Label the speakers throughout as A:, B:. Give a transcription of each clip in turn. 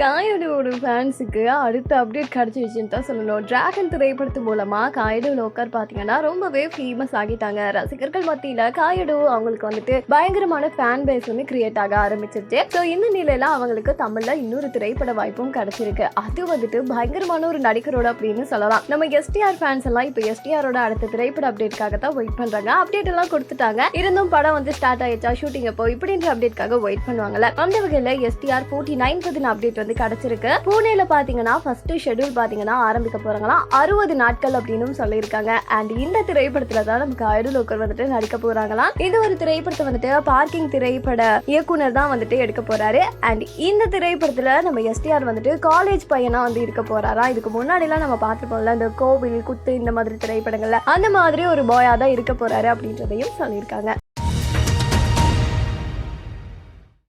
A: காயடோட ஃபேன்ஸுக்கு அடுத்த அப்டேட் கிடச்சிருச்சுன்னு தான் சொல்லணும். டிராகன் திரைப்படத்து மூலமாக காயடு லோக்கர் பார்த்தீங்கன்னா ரொம்பவே ஃபேமஸ் ஆகிட்டாங்க. ரசிகர்கள் மத்தியில் காயடு அவங்களுக்கு வந்துட்டு பயங்கரமான ஃபேன் பேஸ் வந்து கிரியேட் ஆக ஆரம்பிச்சிருச்சு. ஸோ இந்த நிலையில அவங்களுக்கு தமிழில் இன்னொரு திரைப்பட வாய்ப்பும் கிடச்சிருக்கு. அது வந்துட்டு பயங்கரமான ஒரு நடிகரோட அப்படின்னு சொல்லலாம். நம்ம எஸ்டிஆர் ஃபேன்ஸ் எல்லாம் இப்போ எஸ்டிஆரோட அடுத்த திரைப்பட அப்டேட்காக தான் வெயிட் பண்ணுறாங்க அப்டேட் எல்லாம் கொடுத்துட்டாங்க. இருந்தும் படம் வந்து ஸ்டார்ட் ஆயிடுச்சா? ஷூட்டிங் எப்போ இப்படின்ற அப்டேட்காக வெயிட் பண்ணுவாங்கல்ல. அந்த வகையில் எஸ்டிஆர் ஃபோர்ட்டி நைன் அப்டேட் வந்து கிடைச்சிருக்கு. பூனேல பாத்தீங்கன்னா ஃபர்ஸ்ட் ஷெட்யூல் பாத்தீங்கன்னா ஆரம்பிக்க போறாங்களாம். அறுபது நாட்கள் அப்படின்னு சொல்லியிருக்காங்க. அண்ட் இந்த திரைப்படத்துல தான் நமக்கு ஐடலோக்கர் வந்துட்டு நடிக்க போறாங்களாம். இது ஒரு திரைப்படத்தை வந்துட்டு பார்க்கிங் திரைப்பட இயக்குனர் தான் வந்துட்டு எடுக்க போறாரு. அண்ட் இந்த திரைப்படத்துல நம்ம எஸ்டிஆர் வந்துட்டு காலேஜ் பையனா வந்து இருக்க போறாரா இதுக்கு முன்னாடி எல்லாம் நம்ம பார்த்துருப்போம்ல இந்த கோவில் குத்து இந்த மாதிரி திரைப்படங்கள்ல. அந்த மாதிரி ஒரு பாயா தான் இருக்க போறாரு அப்படின்றதையும் சொல்லியிருக்காங்க.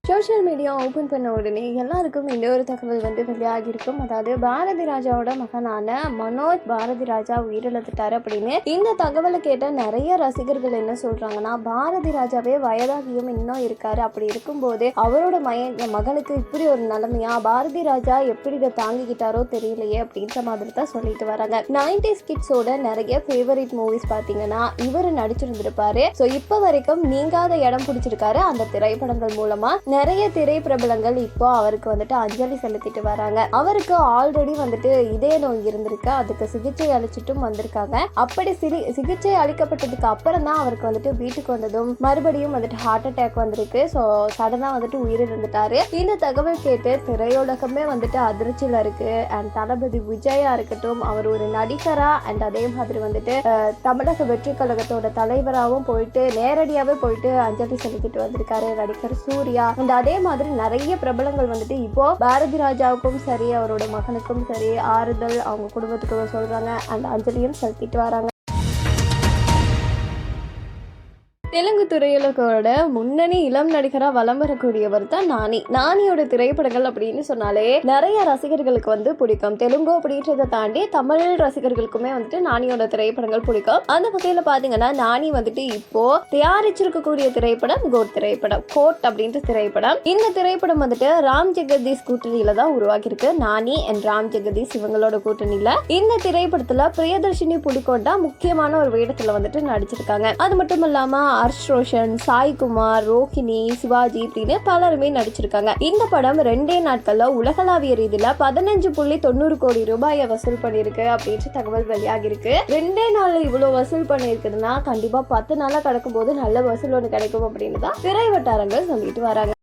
A: சோஷியல் மீடியா ஓப்பன் பண்ண உடனே எல்லாருக்கும் இந்த ஒரு தகவல் வந்து வெளியாகியிருக்கும். அதாவது பாரதி ராஜாவோட மகனான மனோஜ் பாரதி ராஜா உயிரிழந்துட்டார் அப்படின்னு இந்த தகவலை கேட்ட நிறைய ரசிகர்கள் என்ன சொல்றாங்கன்னா பாரதி ராஜாவே வயதாகியும் இன்னும் இருக்காரு. அப்படி இருக்கும்போது அவரோட மய மகனுக்கு இப்படி ஒரு நிலைமையா? பாரதி ராஜா எப்படி இதை தாங்கிக்கிட்டாரோ தெரியலையே அப்படின்ற மாதிரி தான் சொல்லிட்டு வராங்க. நைன்டி கிட்ஸோட நிறைய ஃபேவரட் மூவிஸ் பார்த்தீங்கன்னா இவர் நடிச்சிருந்திருப்பாரு. ஸோ இப்போ வரைக்கும் நீங்காத இடம் பிடிச்சிருக்காரு அந்த திரைப்படங்கள் மூலமா. நிறைய திரைப்பிரபலங்கள் இப்போ அவருக்கு வந்துட்டு அஞ்சலி செலுத்திட்டு வராங்க. அவருக்கு ஆல்ரெடி வந்துட்டு இதய நோய் இருந்திருக்கு. அதுக்கு சிகிச்சை அளிச்சிட்டும் வந்திருக்காங்க. அப்படி சிரி சிகிச்சை அளிக்கப்பட்டதுக்கு அப்புறம் தான் அவருக்கு வந்துட்டு வீட்டுக்கு வந்ததும் மறுபடியும் வந்துட்டு ஹார்ட் அட்டாக் வந்திருக்கு. ஸோ சடனாக வந்துட்டு உயிரிழந்துட்டாரு. இந்த தகவல் கேட்டு திரையுலகமே வந்துட்டு அதிர்ச்சியில் இருக்கு. அண்ட் தளபதி விஜயா இருக்கட்டும் அவர் ஒரு நடிகரா அண்ட் அதே மாதிரி வந்துட்டு தமிழக வெற்றி கழகத்தோட தலைவராகவும் போயிட்டு நேரடியாகவே போயிட்டு அஞ்சலி செலுத்திட்டு வந்திருக்காரு நடிகர் சூர்யா. அண்ட் அதே மாதிரி நிறைய பிரபலங்கள் வந்துட்டு இப்போ பாரதி ராஜாவுக்கும் சரி அவரோட மகனுக்கும் சரி ஆறுதல் அவங்க குடும்பத்துக்கு சொல்றாங்க. அண்ட் அஞ்சலியும் செலுத்திட்டு வராங்க. தெலுங்கு திரையுலகோட முன்னணி இளம் நடிகரா வலம் வரக்கூடியவர் தான் நானி. நானியோட திரைப்படங்கள் அப்படின்னு சொன்னாலே நிறைய ரசிகர்களுக்கு வந்து பிடிக்கும். தெலுங்கு அப்படின்றத தாண்டி தமிழ் ரசிகர்களுக்குமே வந்துட்டு நானியோட திரைப்படங்கள் பிடிக்கும். அந்த வகையில பாத்தீங்கன்னா நானி வந்துட்டு இப்போ தயாரிச்சிருக்கக்கூடிய திரைப்படம் கோட் திரைப்படம். கோட் அப்படின்ற திரைப்படம். இந்த திரைப்படம் வந்துட்டு ராம் ஜெகதீஷ் கூட்டணியில தான் உருவாக்கியிருக்கு. நானி அண்ட் ராம் ஜெகதீஷ் இவங்களோட கூட்டணியில. இந்த திரைப்படத்துல பிரியதர்ஷினி புலிகோட்டா முக்கியமான ஒரு வேடத்துல வந்துட்டு நடிச்சிருக்காங்க. அது மட்டும் இல்லாம ஹர்ஷ் ரோஷன் சாய்குமார் ரோஹிணி சிவாஜி இப்படின்னு பலருமே நடிச்சிருக்காங்க. இந்த படம் ரெண்டே நாட்கள்ல உலகளாவிய ரீதியில பதினஞ்சு புள்ளி தொண்ணூறு கோடி ரூபாயை வசூல் பண்ணியிருக்கு அப்படின்ற தகவல் வெளியாகிருக்கு ரெண்டே நாள்ல இவ்வளவு வசூல் பண்ணிருக்குதுன்னா கண்டிப்பா பத்து நாளா கிடக்கும் போது நல்ல வசூல் ஒன்று கிடைக்கும் அப்படின்னு தான் திரை வட்டாரங்கள் சொல்லிட்டு வராங்க.